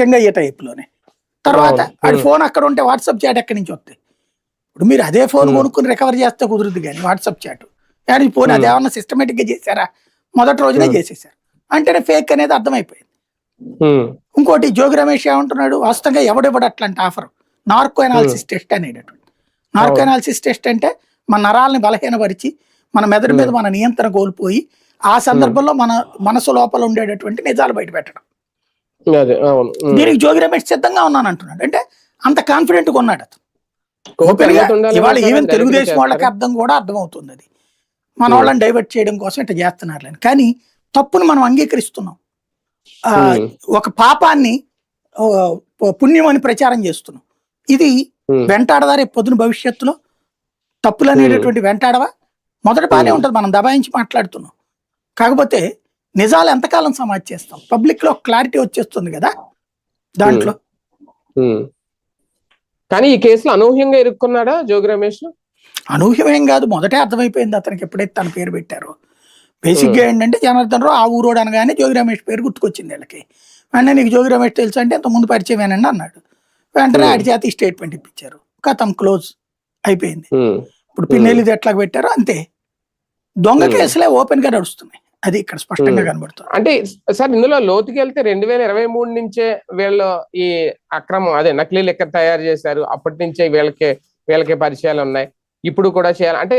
చెంగయ్య టైప్లోనే తర్వాత ఉమ్. ఫోన్ అక్కడ ఉంటే వాట్సాప్ చాట్ ఎక్కడి నుంచి వస్తాయి? ఇప్పుడు మీరు అదే ఫోన్. కొనుక్కుని రికవర్ చేస్తే కుదురుద్ది కానీ వాట్సాప్ చాట్. కానీ ఫోన్. అది ఏమన్నా సిస్టమేటిక్గా చేశారా? మొదటి రోజునే. చేసేసారు అంటేనే ఫేక్ అనేది అర్థమైపోయింది. ఇంకోటి జోగి రమేష్ ఏమంటున్నాడు? వాస్తవంగా ఎవడెవడు అట్లాంటి ఆఫర్ నార్కో అనాలిసిస్ టెస్ట్ అనేటటువంటి. నార్కో అవును. అనాలిసిస్ టెస్ట్ అంటే మన నరాలని బలహీనపరిచి మన మెదడు మీద మన నియంత్రణ కోల్పోయి ఆ సందర్భంలో మన మనసు లోపల ఉండేటటువంటి నిజాలు బయట పెట్టడం. అదే. దీనికి జోగి రమేష్ సిద్ధంగా ఉన్నాను అంటున్నాడు అంటే అంత కాన్ఫిడెంట్గా ఉన్నాడు అతను. ఓపెన్గా ఇవాళ? ఈవెన్ తెలుగుదేశం వాళ్ళకి. అర్థం కూడా అర్థమవుతుంది అది. మన. వాళ్ళని డైవర్ట్ చేయడం కోసం ఇట్లా చేస్తున్నారు కానీ తప్పును మనం అంగీకరిస్తున్నాం. ఒక పాపాన్ని పుణ్యం అని ప్రచారం చేస్తున్నాం. ఇది ఉమ్, వెంటాడదా రేపు పొద్దున భవిష్యత్తులో. తప్పులు అనేటటువంటి వెంటాడవా? మొదటి బాగానే. ఉంటుంది మనం దబాయించి మాట్లాడుతున్నాం. కాకపోతే నిజాలు ఎంతకాలం సమాజ్ చేస్తాం? పబ్లిక్లో క్లారిటీ వచ్చేస్తుంది కదా దాంట్లో. కానీ ఈ కేసులో అనూహ్యంగా ఇరుక్కున్నాడా జోగి రమేష్? అనూహ్యమేం కాదు. మొదటే అర్థమైపోయింది అతనికి ఎప్పుడైతే తన పేరు పెట్టారో. బేసిక్గా ఏంటంటే జనార్దన్ రావు ఆ ఊరోడు అనగానే జోగి రమేష్ పేరు గుర్తుకొచ్చింది వీళ్ళకి. వెంటనే నీకు జోగి రమేష్ తెలుసు అంటే ఇంత ముందు పరిచయమేనండి అన్నాడు. వెంటనే. ఆడి చేతి స్టేట్మెంట్ ఇప్పించారు. కథం క్లోజ్ అయిపోయింది. ఇప్పుడు పిన్నెల్లిది ఎట్లా పెట్టారో అంతే. దొంగ. కేసులే ఓపెన్గా నడుస్తున్నాయి. అది ఇక్కడ స్పష్టంగా. కనబడుతుంది. అంటే సార్ ఇందులో లోతుకి వెళ్తే రెండు వేల ఇరవై మూడు నుంచే వీళ్ళు ఈ అక్రమం అదే నకిలీ లెక్క తయారు చేశారు. అప్పటి నుంచే వీళ్ళకి వీళ్ళకి పరిచయాలు ఉన్నాయి. ఇప్పుడు కూడా చేయాలి. అంటే